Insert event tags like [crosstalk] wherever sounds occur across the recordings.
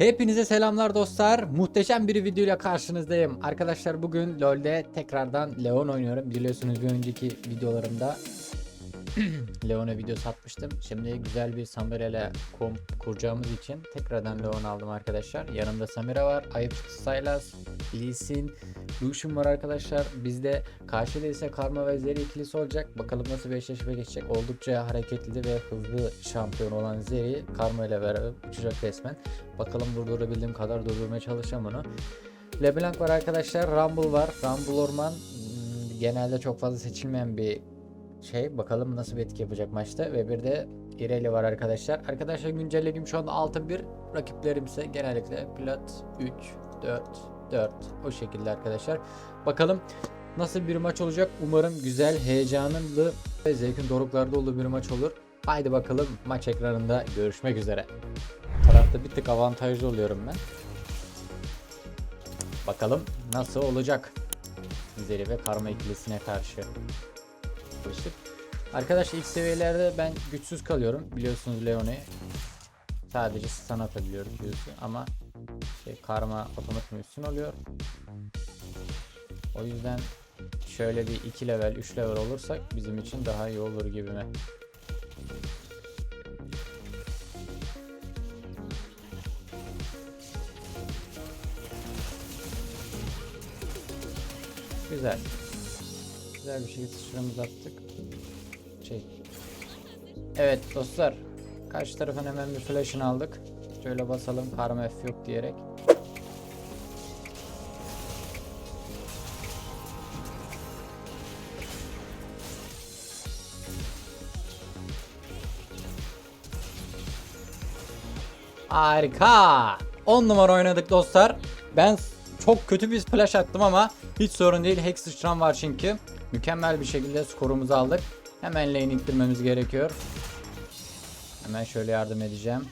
Hepinize selamlar dostlar. Muhteşem bir videoyla karşınızdayım. Arkadaşlar bugün LoL'de tekrardan Leon oynuyorum. Biliyorsunuz bir önceki videolarımda [clears throat] Leon'a video satmıştım. Şimdi güzel bir Samira ile komp kuracağımız için tekrardan Leon aldım arkadaşlar. Yanımda Samira var, Ayıp Sylas, Lee Sin, Lucian var arkadaşlar. Bizde karşıda ise Karma ve Zeri ikilisi olacak. Bakalım nasıl bir eşleşme geçecek. Oldukça hareketli ve hızlı şampiyon olan Zeri Karma ile beraber uçacak resmen. Bakalım durdurabildiğim kadar durdurmaya çalışacağım onu. LeBlanc var arkadaşlar. Rumble var. Rumble Orman hmm, genelde çok fazla seçilmeyen bir şey. Bakalım nasıl bir etki yapacak maçta. Ve bir de Irelia var arkadaşlar. Arkadaşlar güncellediğim şu anda altın bir rakiplerim ise genellikle plat 3, 4, 4 o şekilde arkadaşlar. Bakalım nasıl bir maç olacak. Umarım güzel, heyecanlı ve zevkin doruklarda olduğu bir maç olur. Haydi bakalım maç ekranında görüşmek üzere. Tarafta bir tık avantajlı oluyorum ben. Bakalım nasıl olacak. Zeri ve Karma ikilisine karşı. Çalıştık. Arkadaşlar ilk seviyelerde ben güçsüz kalıyorum. Biliyorsunuz Leon'u sadece stun atabiliyorum Q'su ama şey karma otomatik üstün oluyor. O yüzden şöyle bir 2 level 3 level olursak bizim için daha iyi olur gibi mi? Güzel. Güzel bir şekilde sıçramızı attık. Şey. Evet dostlar. Karşı tarafın hemen bir flash'ını aldık. Şöyle basalım karma F yok diyerek. Harika. 10 numara oynadık dostlar. Ben çok kötü bir flash attım ama hiç sorun değil. Hex sıçram var çünkü. Mükemmel bir şekilde skorumuzu aldık. Hemen lane gerekiyor. Hemen şöyle yardım edeceğim.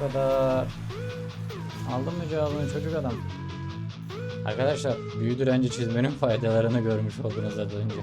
Kadar. Aldın mı cevabını çocuk adam? Arkadaşlar büyü direnci çizmenin faydalarını görmüş oldunuz az önce.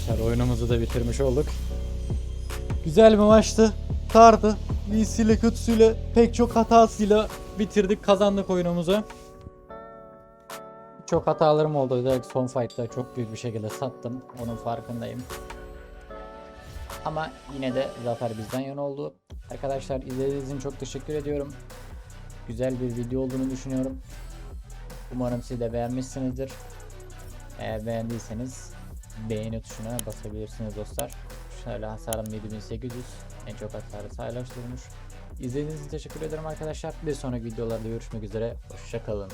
Arkadaşlar oyunumuzu da bitirmiş olduk. Güzel bir maçtı. Sardı. İyisiyle kötüsüyle pek çok hatasıyla bitirdik kazandık oyunumuzu. Çok hatalarım oldu. Özellikle son fight'ta çok büyük bir şekilde sattım. Onun farkındayım. Ama yine de zafer bizden yana oldu. Arkadaşlar izlediğiniz için çok teşekkür ediyorum. Güzel bir video olduğunu düşünüyorum. Umarım siz de beğenmişsinizdir. Eğer beğendiyseniz beğeni tuşuna basabilirsiniz dostlar. Şöyle hasarım 7800. En çok hasarı paylaştırılmış. İzlediğiniz için teşekkür ederim arkadaşlar. Bir sonraki videolarda görüşmek üzere. Hoşçakalın.